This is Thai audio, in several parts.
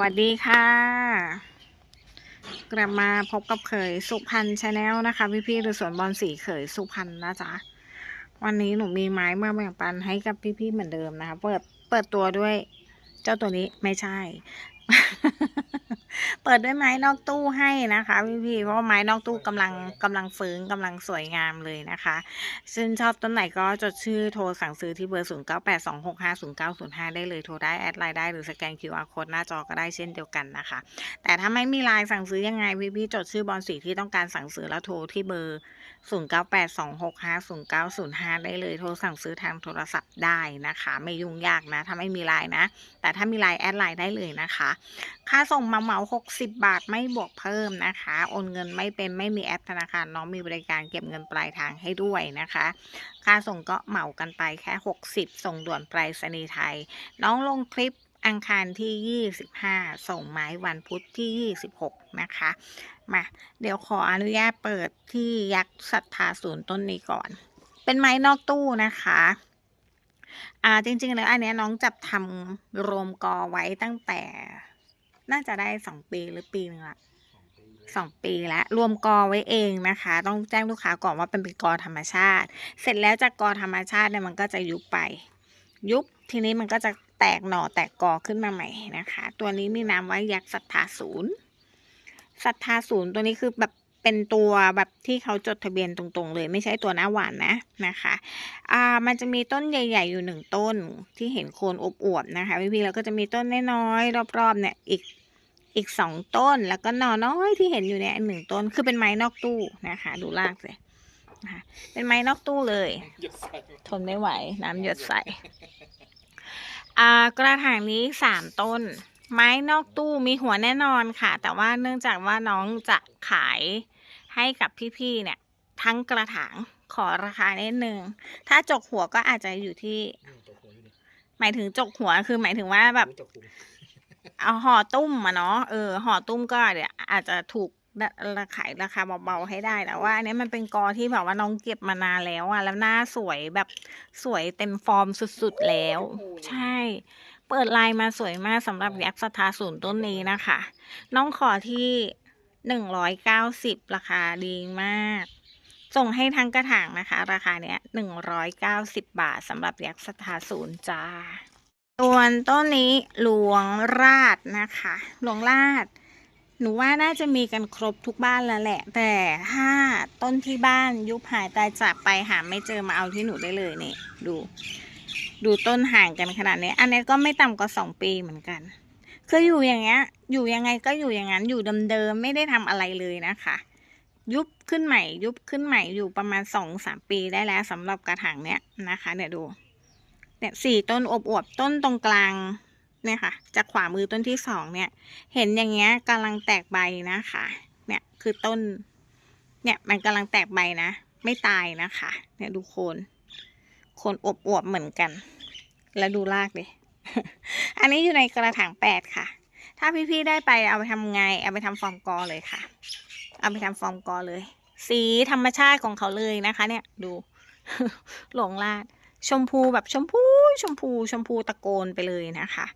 วัสดีค่ะ กลับมาพบกับเขยสุพรรณชาแนลนะคะพี่ๆหรือสวนบอลสีเขยสุพรรณนะจ๊ะ วันนี้หนูมีไม้มาแบ่งปันให้กับพี่ๆเหมือนเดิมนะคะ เปิดเปิดตัวด้วย เจ้าตัวนี้ไม่ใช่ เปิดด้วยไม้นอกตู้ให้นะคะพี่ๆเพราะว่าไม้นอกตู้กำลังกำลังฟื้นกำลังสวยงามเลยนะคะซึ่งชอบต้นไหนก็จดชื่อโทรสั่งซื้อที่เบอร์ 0 9 8 2 6 5 0 9 0 5 ได้เลยโทรได้แอดไลน์ได้หรือสแกน QR code หน้าจอก็ได้เช่นเดียวกันนะคะ แต่ถ้าไม่มีไลน์สั่งซื้อยังไงพี่ๆจดชื่อบอลสีที่ต้องการสั่งซื้อแล้วโทรที่เบอร์ 0 9 8 2 6 5 0 9 0 5 ได้เลยโทรสั่งซื้อทางโทรศัพท์ได้นะคะ ไม่ยุ่งยากนะ ถ้าไม่มีไลน์นะ แต่ถ้ามีไลน์แอดไลน์ได้เลยนะคะ ค่าส่งมาเหมา60 บาทไม่บวกเพิ่มนะคะ โอนเงินไม่เป็นไม่มีแอปธนาคารน้องมีบริการเก็บเงินปลายทางให้ด้วยนะคะ ค่าส่งก็เหมากันไปแค่ 60 ส่งด่วนไปรษณีย์ไทย น้องลงคลิปอังคารที่ 25 ส่งไม้วันพุธที่ 26 นะคะ มา เดี๋ยวขออนุญาตเปิดที่ยักษ์ศรัทธาศูนย์ต้นนี้ก่อน เป็นไม้นอกตู้นะคะ อ่าจริงๆแล้วอันนี้น้องจับทำโรมกอไว้ตั้งแต่ น่าจะได้สองปีหรือปีหนึงละสองปีแล้วรวมกอไว้เองนะคะ ต้องแจ้งลูกค้าก่อนว่าเป็นเป็นกอธรรมชาติ เสร็จแล้วจากกอธรรมชาติเนี่ยมันก็จะยุบไป ยุบทีนี้มันก็จะแตกหน่อแตกกอขึ้นมาใหม่นะคะ ตัวนี้มีนามว่ายักษ์ศรัทธาศูนย์ศรัทธาศูนย์ตัวนี้คือแบบ เป็นตัวแบบที่เขาจดทะเบียนตรงๆ เลย ไม่ใช่ตัวหน้าหวานนะนะคะอ่ามันจะมีต้นใหญ่ ๆ อยู่หนึ่งต้นที่เห็นโคนอบอวบๆนะคะพี่ๆแล้วก็จะมีต้นน้อยๆรอบๆเนี่ยอีกอีกสองต้นแล้วก็นอน้อยที่เห็นอยู่เนี่ยหนึ่งต้นคือเป็นไม้นอกตู้นะคะ ดูรากเลยนะคะเป็นไม้นอกตู้เลย ทนไม่ไหว น้ำหยดใส่อ่ากระถางนี้สามต้น ไม้นอกตู้มีหัวแน่นอนค่ะ แต่ว่าเนื่องจากว่าน้องจะขาย ให้กับพี่ๆเนี่ย ทั้งกระถางขอราคานิดนึงถ้าจกหัวก็อาจจะอยู่ที่นี่จกหัวอยู่ดิหมายถึงจกหัวคือหมายถึงว่าแบบจกพุงเอาห่อตุ้มอะเนาะเออห่อตุ้มก็เดี๋ยวอาจจะถูกราขายราคาเบาๆให้ได้แต่ว่าอันนี้มันเป็นกอที่แบบว่าน้องเก็บมานานแล้วอะแล้วหน้าสวยแบบสวยเต็มฟอร์มสุดๆแล้ว ใช่ เปิดไลน์มาสวยมากสำหรับยักษ์สถาศูนย์ต้นนี้นะคะ น้องขอที่ หนึ่งร้อยเก้าสิบราคาดีมาก ส่งให้ทั้งกระถางนะคะ ราคาเนี้ยหนึ่งร้อยเก้าสิบบาทสำหรับยักษ์สถาศูนย์จ้าส่วนต้นนี้หลวงราชนะคะ หลวงราชหนูว่าน่าจะมีกันครบทุกบ้านแล้วแหละ แต่ถ้าต้นที่บ้านยุบหายตายจากไปหาไม่เจอมาเอาที่หนูได้เลยเนี่ยดู ดูต้นห่างกันขนาดนี้ อันนี้ก็ไม่ต่ำกว่าสองปีเหมือนกัน คืออยู่อย่างเงี้ย อยู่ยังไงก็อยู่อย่างนั้น อยู่เดิมๆ ไม่ได้ทำอะไรเลยนะคะ ยุบขึ้นใหม่ ยุบขึ้นใหม่ อยู่ประมาณสองสามปีได้แล้วสำหรับกระถางเนี้ยนะคะ เนี่ยดู เนี่ยสี่ต้นอบอวบๆต้นตรงกลาง เนี่ยค่ะ จากขวามือต้นที่สองเนี่ย เห็นอย่างเงี้ยกำลังแตกใบนะคะ เนี่ยคือต้น เนี่ยมันกำลังแตกใบนะ ไม่ตายนะคะ เนี่ยดูโคน โคนอบอวบๆเหมือนกัน แล้วดูรากดิ อันนี้อยู่ในกระถางแปดค่ะ ถ้าพี่ๆได้ไปเอาไปทำไง เอาไปทำฟอร์มกอเลยค่ะ เอาไปทำฟอร์มกอเลย สีธรรมชาติของเขาเลยนะคะ เนี่ย ดู หลงลาด ชมพูแบบชมพู ชมพู ชมพูตะโกนไปเลยนะคะ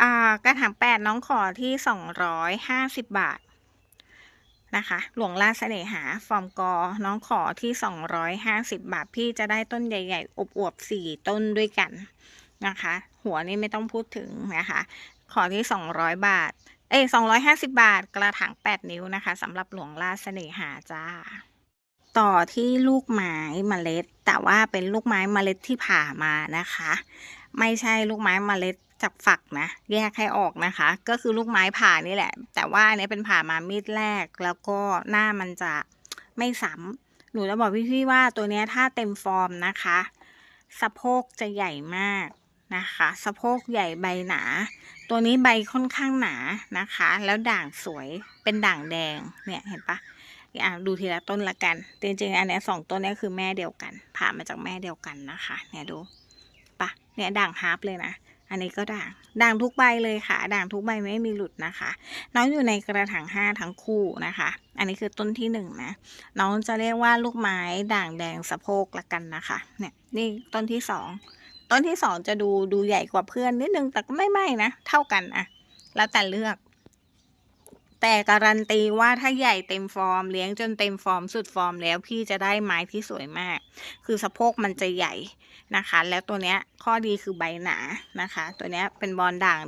อ่ากระถางแปดน้องขอที่สองร้อยห้าสิบบาทนะคะหลวงลาดเสน่หา ฟอร์มกอ น้องขอที่สองร้อยห้าสิบบาท พี่จะได้ต้นใหญ่ ๆอบอวบๆสี่ต้นด้วยกันนะคะ หัวนี่ไม่ต้องพูดถึงนะคะ ขอที่สองร้อยบาท เอ้สองร้อยห้าสิบาท กระถางแปดนิ้วนะคะสำหรับหลวงลาเสน่หาจ้า ต่อที่ลูกไม้เมล็ด แต่ว่าเป็นลูกไม้เมล็ดที่ผ่ามานะคะ ไม่ใช่ลูกไม้เมล็ดจากฝักนะ แยกให้ออกนะคะ ก็คือลูกไม้ผ่านี่แหละ แต่ว่าอันนี้เป็นผ่ามามีดแรก แล้วก็หน้ามันจะไม่ซ้ำหนูจะบอกพี่ๆว่าตัวเนี้ยถ้าเต็มฟอร์มนะคะ สะโพกจะใหญ่มาก นะคะสะโพกใหญ่ใบหนา ตัวนี้ใบค่อนข้างหนานะคะ แล้วด่างสวยเป็นด่างแดงเนี่ยเห็นปะอะดูทีละต้นละกัน จริงๆอันนี้สองต้นนี้คือแม่เดียวกัน ผ่ามาจากแม่เดียวกันนะคะ เนี่ยดูปะเนี่ยด่างฮาร์ปเลยนะ อันนี้ก็ด่าง ด่างทุกใบเลยค่ะ ด่างทุกใบไม่มีหลุดนะคะ น้องอยู่ในกระถางห้าทั้งคู่นะคะ อันนี้คือต้นที่หนึ่งนะ น้องจะเรียกว่าลูกไม้ด่างแดงสะโพกละกันนะคะ เนี่ยนี่ต้นที่สอง ต้นที่สองจะดูดูใหญ่กว่าเพื่อนนิดนึงแต่ก็ไม่ไม่นะ เท่ากันอะแล้วแต่เลือก แต่การันตีว่าถ้าใหญ่เต็มฟอร์มเลี้ยงจนเต็มฟอร์มสุดฟอร์มแล้วพี่จะได้ไม้ที่สวยมาก คือสะโพกมันจะใหญ่นะคะ แล้วตัวเนี้ยข้อดีคือใบหนานะคะ ตัวเนี้ยเป็นบอลด่าง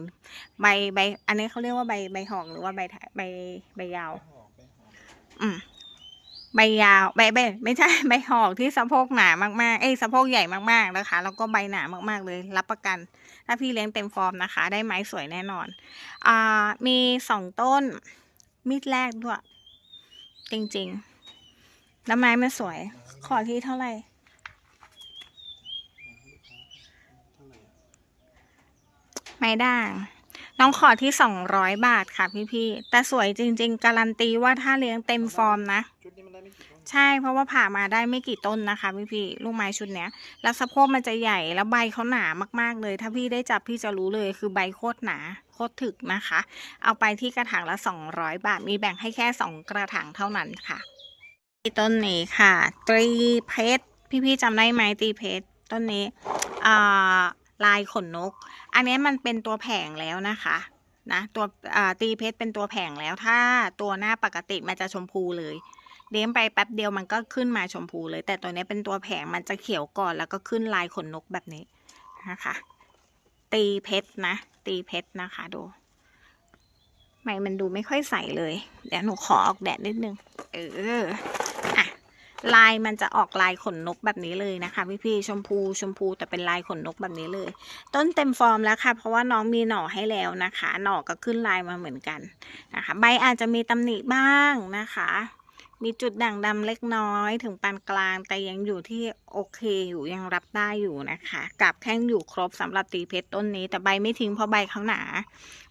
ใบใบ อันนี้เขาเรียกว่าใบใบหอกหรือว่าใบถ่ายใบใบยาว อืม ใบยาวใบใบไม่ใช่ใบหอกที่สะโพกหนามากๆ เอ้ยสะโพกใหญ่มากๆนะคะ แล้วก็ใบหนามากๆเลย รับประกัน ถ้าพี่เลี้ยงเต็มฟอร์มนะคะ ได้ไม้สวยแน่นอนอ่ามีสองต้น มีดแรกด้วย จริงๆแล้วไม้มันสวย ขอที่เท่าไหร่ไม้ด่าง น้องขอที่สองร้อยบาทค่ะพี่ๆแต่สวยจริง ๆ การันตีว่าถ้าเลี้ยงเต็มฟอร์มนะชุดนี้มันมใช่เพราะว่าผ่ามาได้ไม่กี่ต้นนะคะพี่พี่ลูกไม้ชุดเนี้ย แล้วสะโพกมันจะใหญ่แล้วใบเขาหนามากๆเลย ถ้าพี่ได้จับพี่จะรู้เลยคือใบโคตรหนาโคตรถึกนะคะ เอาไปที่กระถางละ200บาท มีแบ่งให้แค่2กระถางเท่านั้นค่ะต้นนี้ค่ะ ตรีเพชรพี่ๆจำได้ไหมตรีเพชรต้นนี้อ่า ลายขนนก อันนี้มันเป็นตัวแผงแล้วนะคะนะตัวตีเพชรเป็นตัวแผงแล้วถ้าตัวหน้าปกติมันจะชมพูเลยเลี้ยงไปแป๊บเดียวมันก็ขึ้นมาชมพูเลย แต่ตัวนี้เป็นตัวแผงมันจะเขียวก่อนแล้วก็ขึ้นลายขนนกแบบนี้นะคะ ตีเพชรนะ ตีเพชรนะคะดูไม่มันดูไม่ค่อยใสเลย เดี๋ยวหนูขอออกแดดนิดนึง เออ ลายมันจะออกลายขนนกแบบนี้เลยนะคะพี่ๆชมพูชมพูแต่เป็นลายขนนกแบบนี้เลย ต้นเต็มฟอร์มแล้วค่ะ เพราะว่าน้องมีหน่อให้แล้วนะคะ หน่อก็ขึ้นลายมาเหมือนกันนะคะ ใบอาจจะมีตำหนิบ้างนะคะ มีจุดด่างดำเล็กน้อยถึงปานกลาง แต่ยังอยู่ที่โอเคอยู่ยังรับได้อยู่นะคะกับแท่งอยู่ครบสำหรับตีเพชรต้นนี้ แต่ใบไม่ทิ้งเพราะใบเขาหนา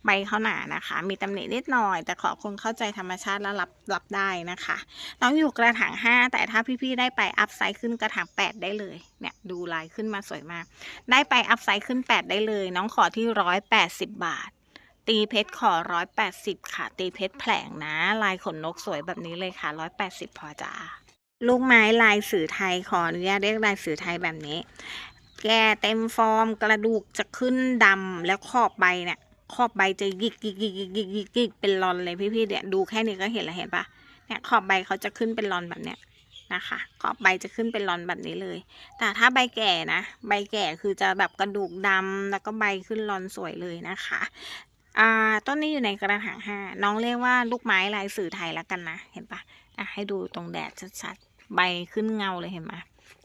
ใบเขาหนานะคะ มีตำหนินิดหน่อย แต่ขอคนเข้าใจธรรมชาติแล้วรับรับได้นะคะน้องอยู่กระถาง 5 แต่ถ้าพี่ๆได้ไปอัพไซด์ขึ้นกระถาง 8 ได้เลยเนี่ยดูลายขึ้นมาสวยมาก ได้ไปอัพไซด์ขึ้น 8 ได้เลย น้องขอที่ 180 บาท ตีเพชรขอ180ค่ะ ตีเพชรแผลงนะ ลายขนนกสวยแบบนี้เลยค่ะ180พอจ้าลูกไม้ลายสื่อไทยขออนุญาตเรียกลายสื่อไทยแบบนี้ แกเต็มฟอร์มกระดูกจะขึ้นดำแล้วขอบใบเนี่ยขอบใบจะยิกยิกยิกยิกยิกยิกยิกเป็นรอนเลยพี่ๆเนี่ยดูแค่นี้ก็เห็นแล้วเห็นปะเนี่ยขอบใบเขาจะขึ้นเป็นรอนแบบเนี้ยนะคะขอบใบจะขึ้นเป็นรอนแบบนี้เลย แต่ถ้าใบแก่นะ ใบแก่คือจะแบบกระดูกดำแล้วก็ใบขึ้นรอนสวยเลยนะคะ อ่าต้นนี้อยู่ในกระถางห้าน้องเรียกว่าลูกไม้ลายสื่อไทยแล้วกันนะ เห็นปะอะให้ดูตรงแดดชัดๆ ใบขึ้นเงาเลยเห็นไหม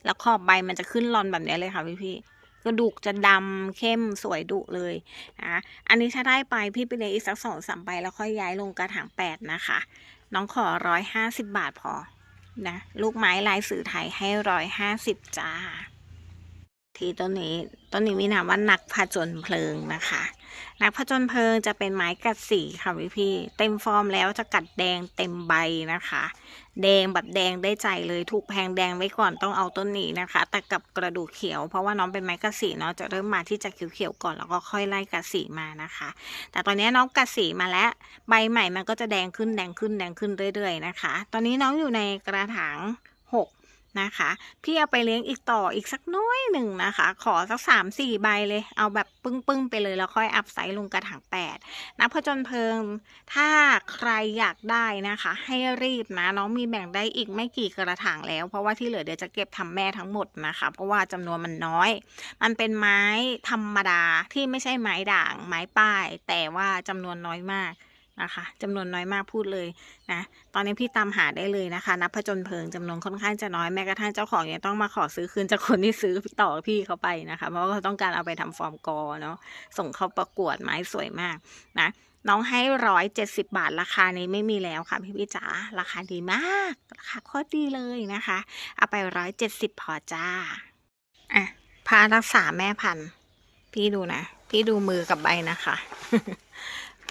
แล้วขอบใบมันจะขึ้นรอนแบบนี้เลยค่ะพี่พี่ๆกระดูกจะดำเข้มสวยดุเลยนะอันนี้ถ้าได้ไปพี่ไปเลยอีกสักสองสามใบแล้วค่อยย้ายลงกระถางแปดนะคะ น้องขอร้อยห้าสิบบาทพอนะลูกไม้ลายสื่อไทยให้ร้อยห้าสิบจ้า ทีต้นนี้ต้นนี้มีนามว่านักผจญเพลิงนะคะ นักผจญเพลิงจะเป็นไม้กัดสีค่ะพี่พี่ๆเต็มฟอร์มแล้วจะกัดแดงเต็มใบนะคะ แดงแบบแดงได้ใจเลยถูกแพงแดงไว้ก่อนต้องเอาต้นนี้นะคะ แต่กับกระดูกเขียว เพราะว่าน้องเป็นไม้กัดสีเนาะจะเริ่มมาที่จะเขียวๆก่อนแล้วก็ค่อยไล่กัดสีมานะคะ แต่ตอนนี้น้องกัดสีมาแล้วใบใหม่มันก็จะแดงขึ้นแดงขึ้นแดงขึ้นเรื่อยๆนะคะ ตอนนี้น้องอยู่ในกระถางหก นะคะ พี่เอาไปเลี้ยงอีกต่ออีกสักน้อยหนึ่งนะคะ ขอสักสามสี่ใบเลย เอาแบบปึ้งๆไปเลยแล้วค่อยอัพไซส์ลงกระถางแปดนักผจญเพลิง ถ้าใครอยากได้นะคะ ให้รีบนะน้องมีแบ่งได้อีกไม่กี่กระถางแล้ว เพราะว่าที่เหลือเดี๋ยวจะเก็บทำแม่ทั้งหมดนะคะ เพราะว่าจำนวนมันน้อย มันเป็นไม้ธรรมดาที่ไม่ใช่ไม้ด่างไม้ป้าย แต่ว่าจำนวนน้อยมาก นะคะจำนวนน้อยมากพูดเลยนะตอนนี้พี่ตามหาได้เลยนะคะ นับผจญเพลิงจำนวนค่อนข้างจะน้อยแม้กระทั่งเจ้าของยังต้องมาขอซื้อคืนจากคนที่ซื้อต่อพี่เขาไปนะคะ เพราะว่าเขาต้องการเอาไปทำฟอร์มกอเนาะส่งเข้าประกวดไม้สวยมากนะน้องให้ร้อยเจ็ดสิบาทราคานี้ไม่มีแล้วค่ะพี่พี่จ๋าราคาดีมากราคาโคตรดีเลยนะคะ เอาไปร้อยเจ็ดสิบพอจ้าอะพารักษาแม่พันธุ์ พี่ดูนะ พี่ดูมือกับใบนะคะ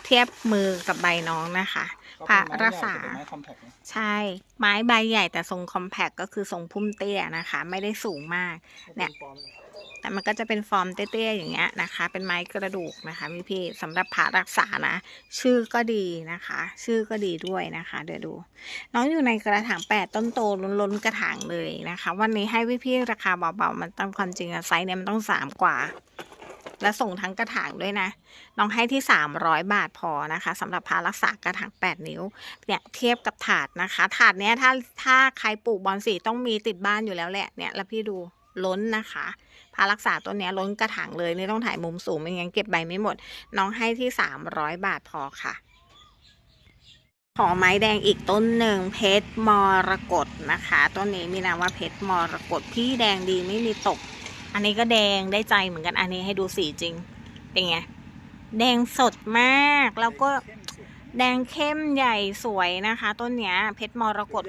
เทียบมือกับใบน้องนะคะก็พระเป็นไม้รักใหญ่ษาแต่เป็นไม้คอมแพคนะใช่ ไม้ใบใหญ่แต่ทรงคอมแพคก็คือทรงพุ่มเตี้ยนะคะ ไม่ได้สูงมากเนี่ยป็ฟอร์มแต่มันก็จะเป็นฟอร์มเตี้ยๆอย่างเงี้ยนะคะ เป็นไม้กระดูกนะคะพี่พี่ๆสำหรับผ่ารักษานะ ชื่อก็ดีนะคะ ชื่อก็ดีด้วยนะคะ เดี๋ยวดู น้องอยู่ในกระถางแปดต้นโตล้นๆกระถางเลยนะคะ วันนี้ให้พี่พี่ๆราคาเบาๆมันตามความจริงอะไซส์เนี่ยมันต้องสามกว่า และส่งทั้งกระถางด้วยนะ น้องให้ที่ 300 บาทพอนะคะสำหรับพารักษากระถาง 8 นิ้ว เนี่ยเทียบกับถาดนะคะ ถาดเนี้ยถ้าถ้าใครปลูกบอนสีต้องมีติดบ้านอยู่แล้วแหละเนี่ยแล้วพี่ดูล้นนะคะ พารักษาตัวเนี้ยล้นกระถางเลยนี่ต้องถ่ายมุมสูงไม่งั้นเก็บใบไม่หมด น้องให้ที่ 300 บาทพอค่ะขอไม้แดงอีกต้นหนึ่งเพชรมรกตนะคะ ต้นนี้มีนามว่าเพชรมรกตพี่แดงดีไม่มีตก อันนี้ก็แดงได้ใจเหมือนกันอันนี้ให้ดูสีจริง เป็นไง แดงสดมาก แล้วก็แดงเข้มใหญ่สวยนะคะ ต้นเนี้ยเพชรมรกต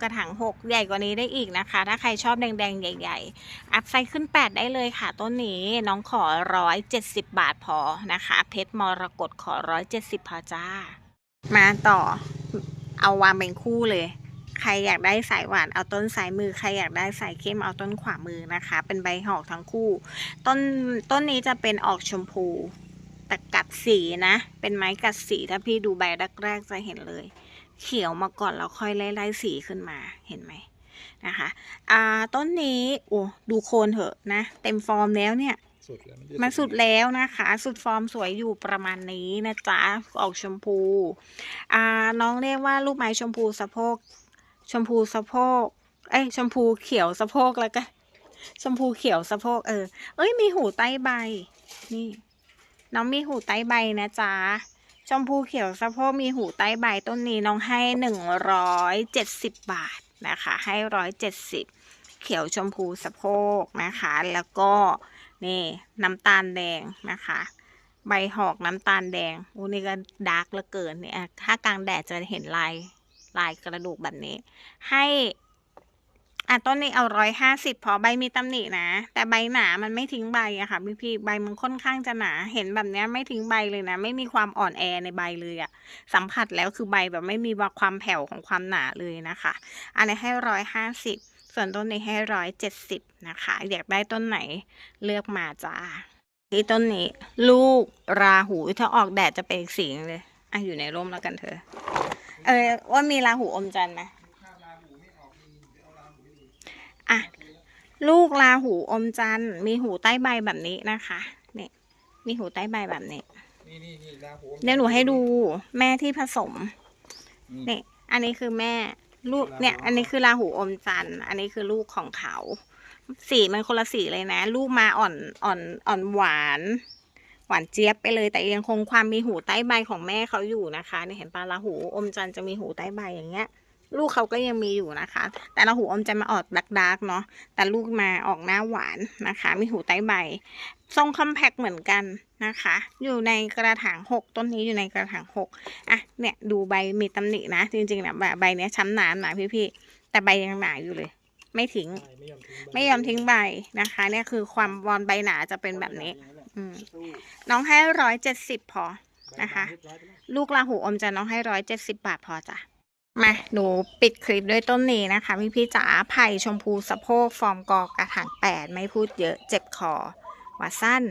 กระถางหกใหญ่กว่านี้ได้อีกนะคะ ถ้าใครชอบแดงๆ ใหญ่ ๆ อัพไซด์ขึ้น 8 ได้เลยค่ะ ต้นนี้น้องขอ170บบาทพอนะคะ เพชรมรกตขอ170พอจ้า มาต่อเอาวางเป็นคู่เลย ใครอยากได้สายหวานเอาต้นสายมือ ใครอยากได้สายเข้มเอาต้นขวามือนะคะ เป็นใบหอกทั้งคู่ ต้นต้นนี้จะเป็นออกชมพูแต่กัดสีนะ เป็นไม้กัดสีถ้าพี่ดูใบแรกๆจะเห็นเลย เขียวมาก่อนแล้วค่อยไล่ไล่สีขึ้นมาเห็นไหมนะคะอ่าต้นนี้โอ้ดูโคนเถอะนะ เต็มฟอร์มแล้วเนี่ยสุดแล้วนจะมาสุดแล้วนะคะ สุดฟอร์มสวยอยู่ประมาณนี้นะจ๊ะออกชมพูอ่าน้องเรียกว่าลูกไม้ชมพูสะโพก ชมพูสะโพกเอ้ยชมพูเขียวสะโพกแล้วกันชมพูเขียวสะโพกเออ เอ้ยมีหูใต้ใบ นี่ น้องมีหูใต้ใบนะจ๊ะชมพูเขียวสะโพกมีหูใต้ใบต้นนี้น้องให้หนึ่งร้อยเจ็ดสิบบาทนะคะ ให้ร้อยเจ็ดสิบเขียวชมพูสะโพกนะคะ แล้วก็นี่น้ำตาลแดงนะคะ ใบหอกน้ำตาลแดงอู้นี่ก็ดาร์กเหลือเกินเนี่ยถ้ากลางแดดจะเห็นลาย ลายกระดูกแบบนี้ ให้อะต้นนี้เอาร้อยห้าสิบพอใบมีตำหนินะ แต่ใบหนามันไม่ทิ้งใบอะค่ะพี่พี่ๆใบมันค่อนข้างจะหนา เห็นแบบนี้ไม่ทิ้งใบเลยนะ ไม่มีความอ่อนแอในใบเลยอะสัมผัสแล้วคือใบแบบไม่มีความแผ่วของความหนาเลยนะคะ อันนี้ให้ร้อยห้าสิบส่วนต้นนี้ให้ร้อยเจ็ดสิบนะคะ อยากได้ต้นไหนเลือกมาจ้าที่ต้นนี้ ลูกราหูถ้าออกแดดจะเป็นอีกสีเลยอะอยู่ในร่มแล้วกันเธอ เออ ว่ามีราหูอมจันทร์ไหมอะ ลูกราหูอมจันทร์มีหูใต้ใบแบบนี้นะคะนี่มีหูใต้ใบแบบนี้นี่นี่นี่ลาหูเดี๋ยวหนูให้ดูแม่ที่ผสมนี่นี่อันนี้คือแม่ลูกเนี่ย อันนี้คือราหูอมจันทร์อันนี้คือลูกของเขา สีมันคนละสีเลยนะ ลูกมาอ่อนอ่อนอ่อนหวาน หวานเจี๊ยบไปเลย แต่ยังคงความมีหูใต้ใบของแม่เขาอยู่นะคะเนี่ยเห็นปะราหูอมจันทร์จะมีหูใต้ใบอย่างเงี้ย ลูกเขาก็ยังมีอยู่นะคะ แต่ราหูอมจันทร์มาออกดักดักๆเนาะแต่ลูกมาออกหน้าหวานนะคะ มีหูใต้ใบทรงคอมแพคเหมือนกันนะคะ อยู่ในกระถางหกต้นนี้อยู่ในกระถางหกอะเนี่ยดูใบมีตำหนินะ จริงๆนะใบเนี้ยช้ำน้ำนะพี่ๆแต่ใบยังหนาอยู่เลยไม่ทิ้งใช่ไม่ยอมทิ้งใบไม่ยอมทิ้งใบนะคะ เนี่ยคือความวอนใบหนาจะเป็นแบบนี้อืมสู้ น้องให้ร้อยเจ็ดสิบพอนะคะเรียบร้อยไปแล้วลูกลาหูอมจันทร์น้องให้ร้อยเจ็ดสิบบาทพอจ้ะมาหนูปิดคลิปด้วยต้นนี้นะคะพี่พี่ๆจ๋าไผ่ชมพูสะโพกฟอร์มกอกระถางแปดไม่พูดเยอะเจ็บคอว่าสั้น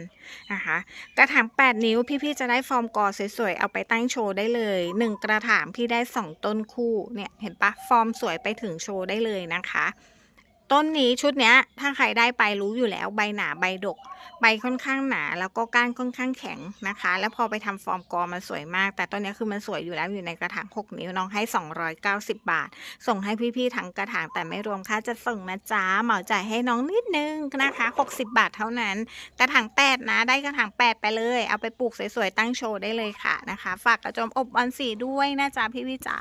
นะคะกระถาง 8 นิ้วพี่ๆจะได้ฟอร์มกอสวยๆ เอาไปตั้งโชว์ได้เลย 1 กระถางพี่ได้ 2 ต้นคู่เนี่ยเห็นปะฟอร์มสวยไปถึงโชว์ได้เลยนะคะ ต้นนี้ชุดเนี้ย ถ้าใครได้ไปรู้อยู่แล้ว ใบหนาใบดก ใบค่อนข้างหนา แล้วก็ก้านค่อนข้างแข็งนะคะ แล้วพอไปทำฟอร์มกอมันสวยมาก แต่ต้นนี้คือมันสวยอยู่แล้วอยู่ในกระถาง6นิ้วน้องให้ 290 บาท ส่งให้พี่ๆทั้งกระถางแต่ไม่รวมค่าจะส่งนะจ๊ะเหมาจ่ายให้น้องนิดนึงนะคะ 60 บาทเท่านั้น กระถาง8นะ ได้กระถาง8 ไปเลย เอาไปปลูกสวยๆตั้งโชว์ได้เลยค่ะนะคะ ฝากกระจมอบบอลสีด้วยนะจ๊ะพี่ๆจ๋า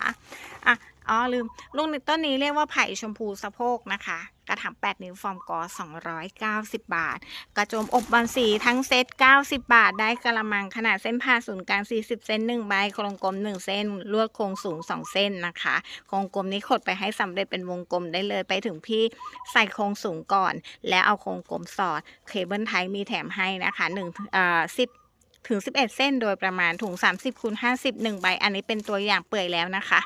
อะ อ๋อลืมลูกนี้ต้นนี้เรียกว่าไผ่ชมพูสะโพกนะคะ กระถาง8 นิ้วฟอร์มกอ290 บาท กระโจมอบบอลสีทั้งเซต 90 บาท ได้กระมังขนาดเส้นผ่าศูนย์กลาง 40เซน1ใบโครงกลม 1 เส้น ลวดโครงสูง 2 เส้นนะคะ โครงกลมนี้ขดไปให้สำเร็จเป็นวงกลมได้เลยไปถึงพี่ใส่โครงสูงก่อน แล้วเอาโครงกลมสอดเคเบิลไทยมีแถมให้นะคะ1เอ่อ10 ถึง 11 เส้นโดยประมาณถุง 30คูณ50 1ใบ อันนี้เป็นตัวอย่างเปื่อยแล้วนะคะ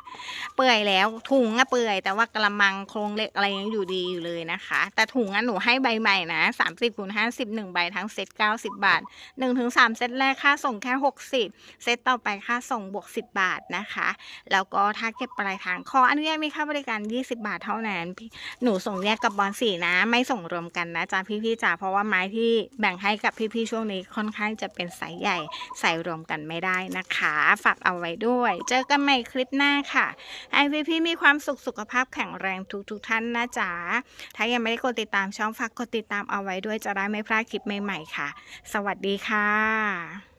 เปื่อยแล้วถุงอะเปื่อย แต่ว่ากระมังโครงเหล็กอะไรยังอยู่ดีอยู่เลยนะคะ แต่ถุงอะหนูให้ใบใหม่นะ 30คูณ50 1ใบทั้งเซต90 บาท 1-3 เซตแรกค่าส่งแค่ 60 เซตต่อไปค่าส่งบวก 10 บาทนะคะ แล้วก็ถ้าเก็บปลายทางขออนุญาตมีค่าบริการ 20 บาทเท่านั้นพี่หนูส่งแยกกับบอลสีนะ ไม่ส่งรวมกันนะจ๊ะพี่ๆจ๋าเพราะว่าไม้ที่แบ่งให้กับพี่ๆช่วงนี้ค่อนข้างจะเป็นไซส์ใหญ่ใส่รวมกันไม่ได้นะคะ ฝากเอาไว้ด้วย เจอกันใหม่คลิปหน้าค่ะให้พี่มีความสุขสุขภาพแข็งแรงทุกทุกท่านนะจ๊ะ ถ้ายังไม่ได้กดติดตามช่องฝากกดติดตามเอาไว้ด้วยจะได้ไม่พลาดคลิปใหม่ๆค่ะ สวัสดีค่ะ